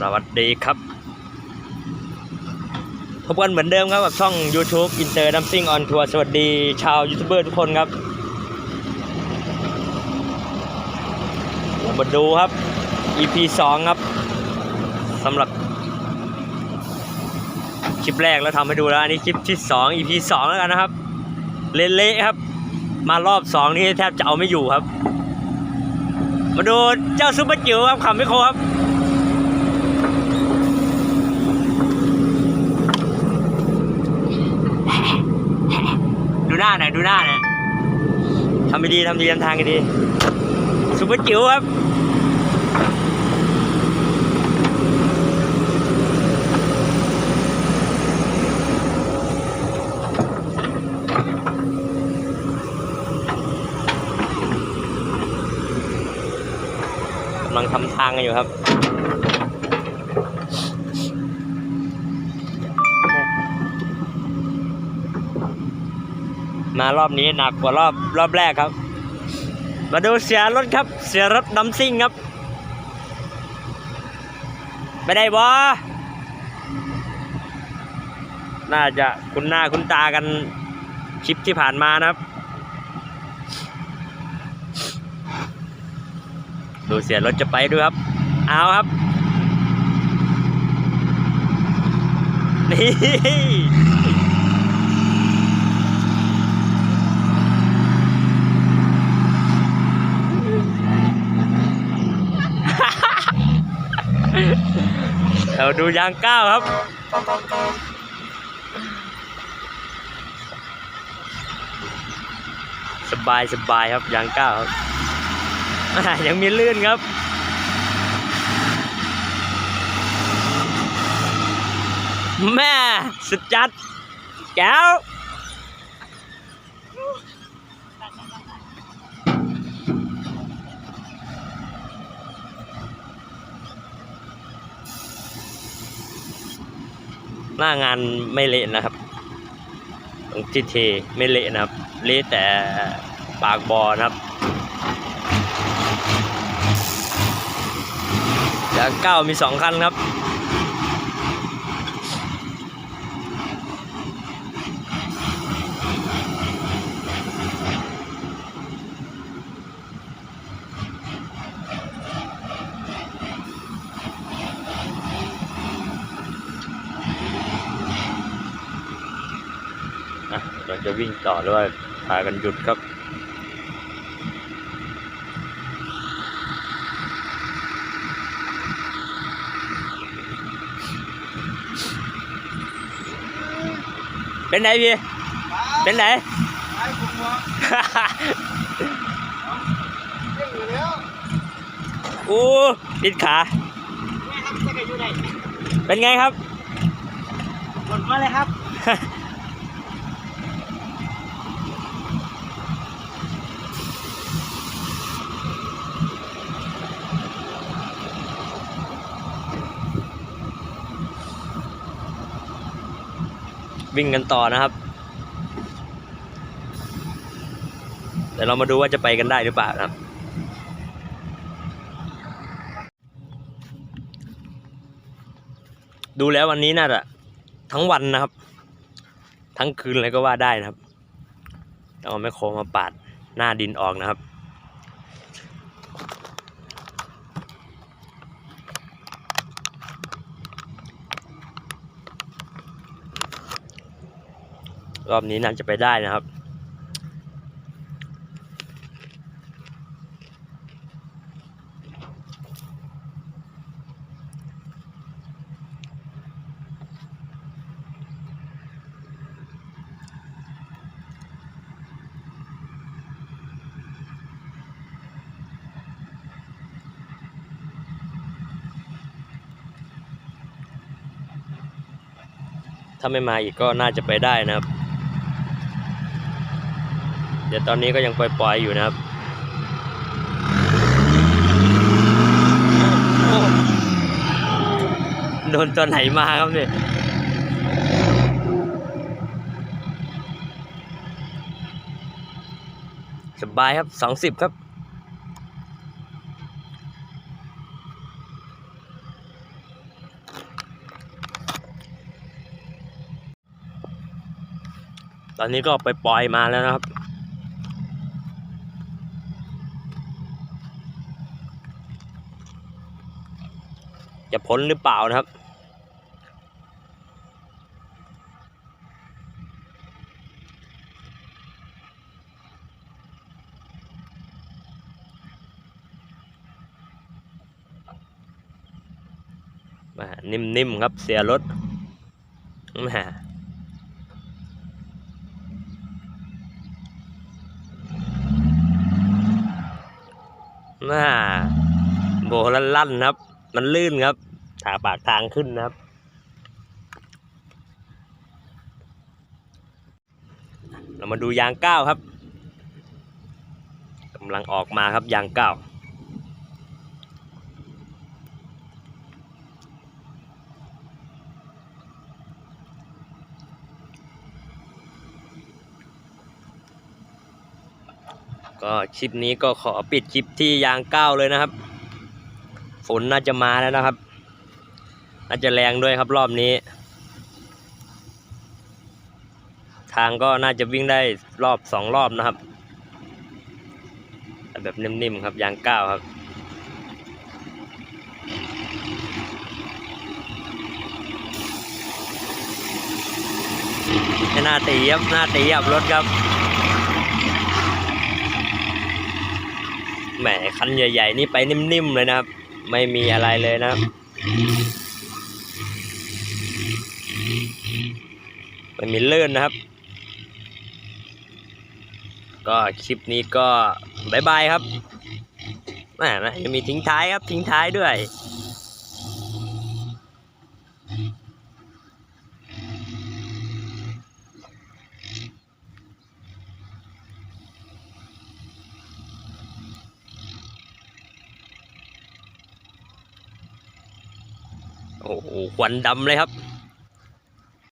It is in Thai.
สวัสดีครับพบกันเหมือนเดิมครับกับช่อง YouTube อินเตอร์ดัมซิ่งออนทัวร์สวัสดีชาวยูทูบเบอร์ทุกคนครับมาดูครับ EP 2 ครับสำหรับ คลิปแรกแล้วทำให้ดูแล้ว อันนี้คลิปที่ 2 EP 2 แล้วกันนะครับ เละๆครับ มารอบ 2 นี่แทบจะเอาไม่อยู่ครับ มาดูเจ้าซุปเปอร์จิ๋วครับขับไม่โคครับ น้าหน่อยดูหน้าหน่อยทำไม่ดีทำดีทำทางกันดีซุปเปอร์จิ๋วครับกำลังทำทางกันอยู่ครับ มารอบนี้หนักกว่ารอบรอบแรกครับ มาดูเสียรถครับ เสียรถน้ำซิ่งครับไปได้บอน่าจะคุ้นหน้าคุ้นตากันคลิปที่ผ่านมานะครับ ดูเสียรถจะไปด้วยครับ เอาครับ นี่ เราดูยางก้าวครับ สบายสบายครับยางก้าวครับยังมีลื่นครับแม่สุดจัดแก้ว หน้างานไม่เละนะครับ ตรงที่เทไม่เละนะครับ เละแต่ปากบอนะครับจากเก้ามีสองคันครับ จะวิ่งต่อหรือว่าพากันหยุดครับเป็นไหนพี่ เป็นไหนไอ้ผมว่าเรื่องอยู่แล้วอู้ติดขาแม่ครับจะไปอยู่ไหนเป็นไงครับหล่นมาเลยครับ วิ่งกันต่อนะครับเดี๋ยวเรามาดูว่าจะไปกันได้หรือเปล่านะครับ ดูแล้ววันนี้น่าจะทั้งวันนะครับ ทั้งคืนเลยก็ว่าได้นะครับต้องเอาแมคโครมาปาดหน้าดินออกนะครับ รอบนี้น่าจะไปได้นะครับ ถ้าไม่มาอีกก็น่าจะไปได้นะครับ เดี๋ยวตอนนี้ก็ยังปล่อยๆอยู่นะครับโดนตัวไหนมาครับเนี่ยสบายครับสองสิบครับ ตอนนี้ก็ไปปล่อยมาแล้วนะครับ จะพ้นหรือเปล่านะครับม่นิ่มๆครับเสียรถแหม่แหม่โบลั่นๆครับ มันลื่นครับ ถาปากทางขึ้นนะครับ เรามาดูยางก้าวครับกำลังออกมาครับยางก้าวก็คลิปนี้ก็ขอปิดคลิปที่ยางก้าวเลยนะครับ ฝนน่าจะมาแล้วนะครับ น่าจจะแรงด้วยครับรอบนี้ ทางก็น่าจะวิ่งได้รอบสองรอบนะครับแบบนิ่มๆครับยางก้าวครับไม่น่าตีครับหน้าตีครับรถครับแหมคันใหญ่ ๆ นี่ไปนิ่มๆเลยนะครับ ไม่มีอะไรเลยนะครับ ไม่มีเลื่อนนะครับ ก็คลิปนี้ก็บายบายครับแหมยังมีทิ้งท้ายครับทิ้งท้ายด้วยโอ้โหควันดำเลยครับ